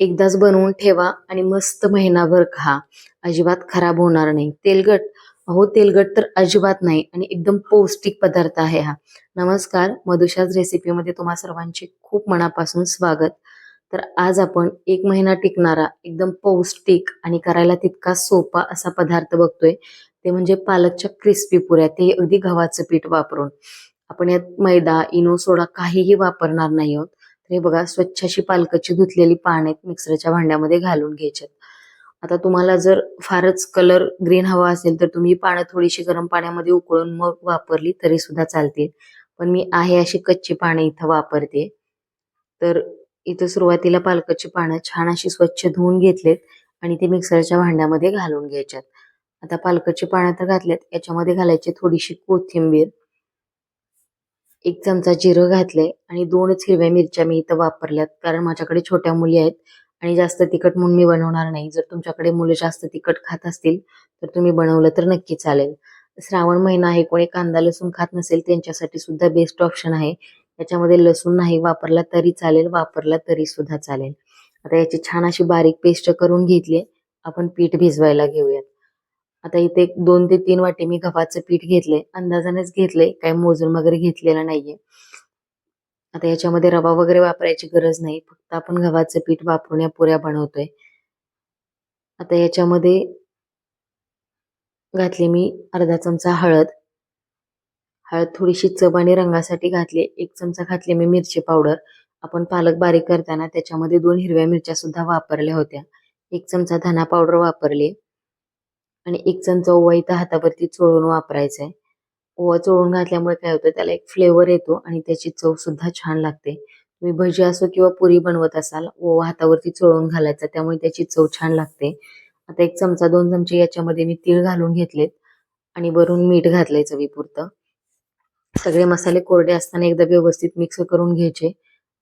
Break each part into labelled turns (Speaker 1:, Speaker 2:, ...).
Speaker 1: एकदाच बनवून ठेवा आणि मस्त महिनाभर खा. अजिबात खराब होणार नाही. तेलकट अहो तेलकट तर अजिबात नाही आणि एकदम पौष्टिक पदार्थ आहे हा. नमस्कार. मधुशाज रेसिपीमध्ये तुम्हा सर्वांचे खूप मनापासून स्वागत. तर आज आपण एक महिना टिकणारा एकदम पौष्टिक आणि करायला तितका सोपा असा पदार्थ बघतोय. ते म्हणजे पालकच्या क्रिस्पी पुऱ्या. ते अगदी गव्हाचं पीठ वापरून. आपण यात मैदा इनो सोडा काहीही वापरणार नाही आहोत. तर हे बघा स्वच्छ अशी पालकाची धुतलेली पान आहेत मिक्सरच्या भांड्यामध्ये घालून घ्यायच्यात. आता तुम्हाला जर फारच कलर ग्रीन हवा असेल तर तुम्ही पानं थोडीशी गरम पाण्यामध्ये उकळून मग वापरली तरी सुद्धा चालतील. पण मी आहे अशी कच्ची पाने इथं वापरते. तर इथं सुरुवातीला पालकाची पानं छान अशी स्वच्छ धुवून घेतलेत आणि ते मिक्सरच्या भांड्यामध्ये घालून घ्यायच्यात. आता पालकाची पानं तर घातल्यात याच्यामध्ये घालायची थोडीशी कोथिंबीर एक चमचा जिरं घातलंय आणि दोनच हिरव्या मिरच्या मी इथं वापरल्यात. कारण माझ्याकडे छोट्या मुली आहेत आणि जास्त तिखट म्हणून मी बनवणार नाही. जर तुमच्याकडे मुलं जास्त तिखट खात असतील तर तुम्ही बनवलं तर नक्की चालेल. श्रावण महिना आहे कोणी कांदा लसूण खात नसेल त्यांच्यासाठी सुद्धा बेस्ट ऑप्शन आहे. याच्यामध्ये लसूण नाही वापरला तरी चालेल वापरला तरी सुद्धा चालेल. आता याची छान अशी बारीक पेस्ट करून घेतली आपण पीठ भिजवायला घेऊयात. आता इथे एक दोन ते तीन वाटी मी गव्हाचं पीठ घेतलंय अंदाजानेच घेतले काही मोजून वगैरे घेतलेलं नाहीये. आता याच्यामध्ये रवा वगैरे वापरायची गरज नाही फक्त आपण गव्हाचं पीठ वापरून या पुऱ्या बनवतोय. आता याच्यामध्ये घातली मी अर्धा चमचा हळद. हळद थोडीशी चव आणि रंगासाठी घातली एक चमचा घातली मी मिरची पावडर. आपण पालक बारीक करताना त्याच्यामध्ये दोन हिरव्या मिरच्या सुद्धा वापरल्या होत्या. एक चमचा धना पावडर वापरली. आणि एक चमचा ओवा इथं हातावरती चोळून वापरायचा आहे ओवा चोळून घातल्यामुळे काय होतं त्याला एक फ्लेवर येतो आणि त्याची चव सुद्धा छान लागते. तुम्ही भजी असो किंवा पुरी बनवत असाल ओवा हातावरती चोळून घालायचा त्यामुळे त्याची चव छान लागते. आता एक चमचा दोन चमचे याच्यामध्ये मी तीळ घालून घेतलेत आणि वरून मीठ घातलंय चवीपुरतं. सगळे मसाले कोरडे असताना एकदा व्यवस्थित मिक्स करून घ्यायचे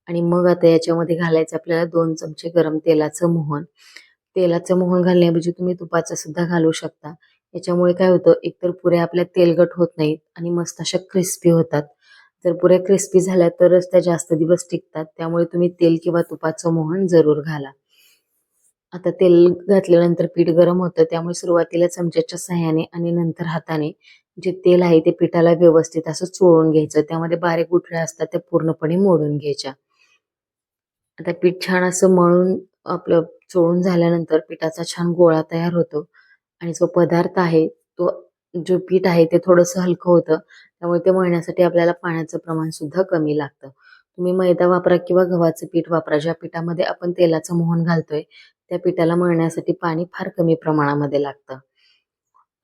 Speaker 1: आणि मग आता याच्यामध्ये घालायचं आपल्याला दोन चमचे गरम तेलाचं मोहन. तेलाचं मोहन घालण्याऐवजी तुम्ही तुपाचं सुद्धा घालू शकता. याच्यामुळे काय होतं एकतर पुऱ्या आपल्या तेलगट होत नाहीत आणि मस्त अशा क्रिस्पी होतात. जर पुऱ्या क्रिस्पी झाल्या तरच त्या जास्त दिवस टिकतात त्यामुळे तुम्ही तेल किंवा तुपाचं मोहन जरूर घाला. आता तेल घातल्यानंतर पीठ गरम होतं त्यामुळे सुरुवातीला चमच्याच्या सहाय्याने आणि नंतर हाताने जे तेल आहे ते पिठाला व्यवस्थित असं चोळून घ्यायचं. त्यामध्ये बारीक गुठळ्या असतात त्या पूर्णपणे मोडून घ्यायच्या. आता पीठ छान असं मळून आपलं चोळून झाल्यानंतर पिठाचा छान गोळा तयार होतो. आणि जो पदार्थ आहे तो जो पीठ आहे ते थोडंसं हलकं होतं. त्यामुळे ते मळण्यासाठी आपल्याला पाण्याचं प्रमाण सुद्धा कमी लागतं. तुम्ही मैदा वापरा किंवा गव्हाचं पीठ वापरा. ज्या पिठामध्ये आपण तेलाचं मोहन घालतोय त्या पिठाला मळण्यासाठी पाणी फार कमी प्रमाणामध्ये लागतं.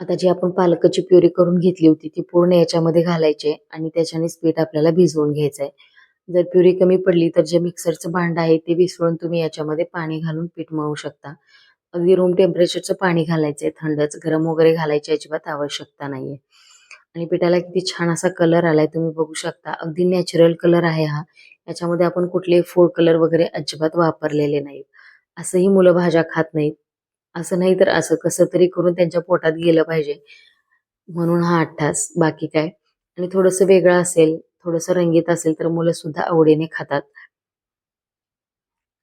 Speaker 1: आता जी आपण पालकाची प्युरी करून घेतली होती ती पूर्ण याच्यामध्ये घालायची आणि त्याच्यानेच पीठ आपल्याला भिजवून घ्यायचंय. जर प्युरी कमी पडली तर जे मिक्सरचं भांड आहे ते विसळून तुम्ही याच्यामध्ये पाणी घालून पीठ मळू शकता. अगदी रूम टेम्परेचरचं पाणी घालायचंय थंडच गरम वगैरे घालायची अजिबात आवश्यकता नाहीये. आणि पिठाला किती छान असा कलर आलाय तुम्ही बघू शकता. अगदी नॅचरल कलर आहे हा. याच्यामध्ये आपण कुठलेही फूड कलर वगैरे अजिबात वापरलेले नाहीत. असंही मुलं भाज्या खात नाहीत. असं नाही तर असं कसं तरी करून त्यांच्या पोटात गेलं पाहिजे. म्हणून हा अठ्ठास बाकी काय? आणि थोडंसं वेगळं असेल थोडंसं रंगीत असेल तर मुलं सुद्धा आवडीने खातात.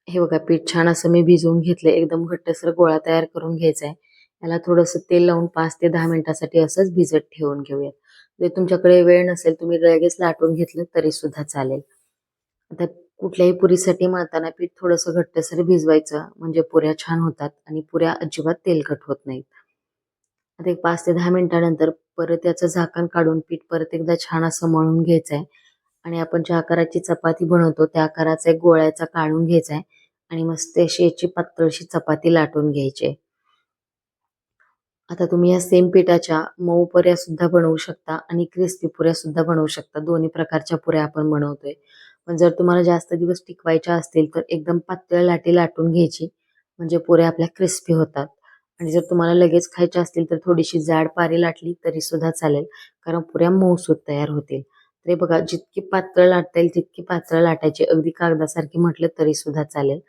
Speaker 1: हे बघा पीठ छान असं मी भिजवून घेतलं एकदम घट्टसर गोळा तयार करून घ्यायचा आहे याला थोडंसं तेल लावून पाच ते दहा मिनिटासाठी असंच भिजत ठेवून घेऊयात. जर तुमच्याकडे वेळ नसेल तुम्ही लगेच लाटून घेतलं तरी सुद्धा चालेल. आता कुठल्याही पुरीसाठी मळताना पीठ थोडंसं घट्टसर भिजवायचं म्हणजे पुऱ्या छान होतात आणि पुऱ्या अजिबात तेलकट होत नाहीत. आता एक पाच ते दहा मिनिटानंतर परत याचं झाकण काढून पीठ परत एकदा छान असं मळून घ्यायचं आहे आणि आपण ज्या आकाराची चपाती बनवतो त्या आकाराचा एक गोळ्याचा काढून घ्यायचा आहे आणि मस्त अशी याची पातळशी चपाती लाटून घ्यायची आता तुम्ही या सेम पिठाच्या मऊ पुऱ्या सुद्धा बनवू शकता आणि क्रिस्पी पुऱ्या सुद्धा बनवू शकता. दोन्ही प्रकारच्या पुऱ्या आपण बनवतोय. पण जर तुम्हाला जास्त दिवस टिकवायच्या असतील तर एकदम पातळ लाटी लाटून घ्यायची. म्हणजे पुऱ्या आपल्या क्रिस्पी होतात. आणि जर तुम्हाला लगेच खायच्या असतील तर थोडीशी जाड पारी लाटली तरी सुद्धा चालेल. कारण पुऱ्या मऊसूत तयार होतील. तर हे बघा जितकी पातळ लाटता येईल तितकी पातळ लाटायची. अगदी कागदासारखी म्हटलं तरी सुद्धा चालेल.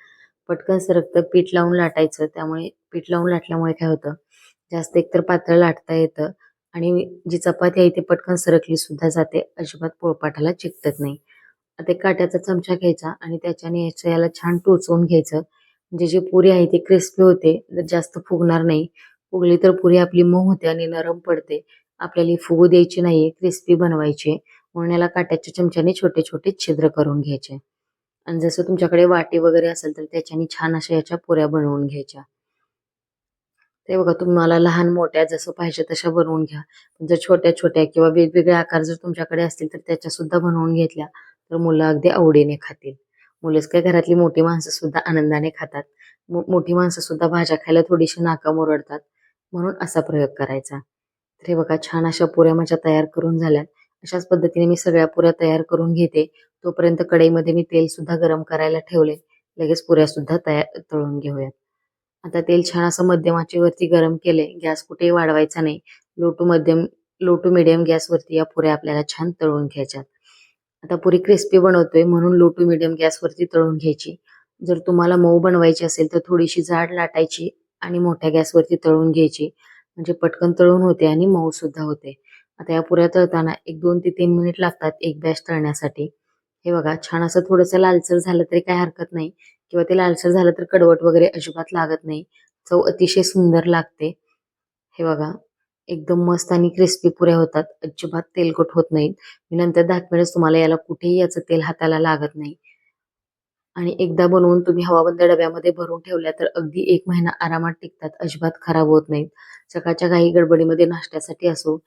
Speaker 1: पटकन सरकतं पीठ लावून लाटायचं. त्यामुळे पीठ लावून लाटल्यामुळे काय होतं? जास्त एकतर पातळ लाटता येतं. आणि जी चपाती आहे ती पटकन सरकली सुद्धा जाते. अजिबात पोळपाटाला चिकटत नाही. आता एक काट्याचा चमचा घ्यायचा आणि त्याच्याने याला छान टोचवून घ्यायचं. म्हणजे जी पुरी आहे ती क्रिस्पी होते जर जास्त फुगणार नाही. फुगली तर पुरी आपली मऊ होते आणि नरम पडते. आपल्याला फुगू द्यायची नाहीये क्रिस्पी बनवायची. म्हणून याला काट्याच्या चमच्याने छोटे छोटे छिद्र करून घ्यायचे. आणि जसं तुमच्याकडे वाटी वगैरे असेल तर त्याच्याने छान अशा याच्या पुऱ्या बनवून घ्यायच्या. ते बघा तुम्हाला लहान मोठ्या जसं पाहिजे तशा बनवून घ्या. जर छोट्या छोट्या किंवा वेगवेगळे आकार जर तुमच्याकडे असतील तर त्याच्या सुद्धा बनवून घेतल्या तर मुलं अगदी आवडीने खातील. मुलेच काय घरातली मोठी माणसं सुद्धा आनंदाने खातात. मो- मोठी माणसं सुद्धा भाज्या खायला थोडीशी नाका मुरडतात म्हणून असा प्रयोग करायचा. तर हे बघा छान अशा पुऱ्या माझ्या तयार करून झाल्यात. अशाच पद्धतीने मी सगळ्या पुऱ्या तयार करून घेते. तोपर्यंत कढईमध्ये मी तेल सुद्धा गरम करायला ठेवले. लगेच पुऱ्या सुद्धा तयार तळून घेऊयात. आता तेल छान असं मध्यमाचीवरती गरम केले. गॅस कुठेही वाढवायचा नाही. लो टू मध्यम लो टू मिडियम गॅसवरती या पुऱ्या आपल्याला छान तळून घ्यायच्यात. आता पुरी क्रिस्पी बनवतोय म्हणून लो टू मिडियम गॅसवरती तळून घ्यायची. जर तुम्हाला मऊ बनवायची असेल तर थोडीशी जाड लाटायची आणि मोठ्या गॅसवरती तळून घ्यायची. म्हणजे पटकन तळून होते आणि मऊ सुद्धा होते. आता या पुऱ्या तळताना एक दोन ते तीन मिनिट लागतात एक बॅच तळण्यासाठी. हे बघा छान असं थोडंसं लालसर झालं तरी काही हरकत नाही. किंवा ते लालसर झालं तर कडवट वगैरे अजिबात लागत नाही. चव अतिशय सुंदर लागते. हे बघा. एकदम मस्त आणि क्रिस्पी पुऱ्या होतात. अजिबात तेलकट होत नाहीत. मी नंतर दाखवेनच तुम्हाला याला कुठेही याचं तेल हाताला लागत नाही. आणि एकदा बनवून तुम्ही हवाबंद डब्यामध्ये भरून ठेवल्या तर अगदी एक महिना आरामात टिकतात. अजिबात खराब होत नाहीत. सकाळच्या काही गडबडीमध्ये नाश्त्यासाठी असो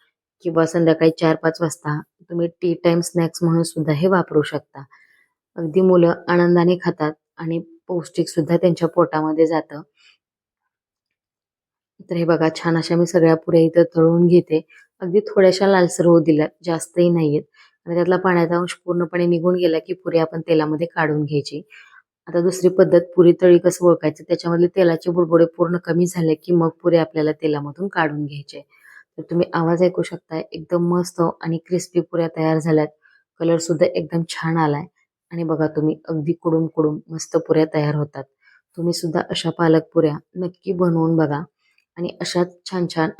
Speaker 1: किंवा संध्याकाळी चार पाच वाजता तुम्ही टी टाइम स्नॅक्स म्हणून सुद्धा हे वापरू शकता. अगदी मुलं आनंदाने खातात आणि पौष्टिक सुद्धा त्यांच्या पोटामध्ये जातं. तर हे बघा छान अशा मी सगळ्या पुऱ्या इथं तळून घेते. अगदी थोड्याशा लालसर होऊ दिल्या जास्तही नाहीयेत. आणि त्यातला पाण्याचा अंश पूर्णपणे निघून गेला की पुरी आपण तेलामध्ये काढून घ्यायची. आता दुसरी पद्धत पुरी तळी कसं ओळखायचं? त्याच्यामधले तेलाचे बुडबुडे पूर्ण कमी झाले की मग पुरी आपल्याला तेलामधून काढून घ्यायचे. तर तुम्ही आवाज ऐकू शकताय एकदम मस्त आणि क्रिस्पी पुऱ्या तयार झाल्यात. कलर सुद्धा एकदम छान आलाय. आणि बघा तुम्ही अगदी कुडूम कुडूम मस्त पुऱ्या तयार होतात. तुम्ही सुद्धा अशा पालक पुऱ्या नक्की बनवून बघा. आणि अशाच छान छान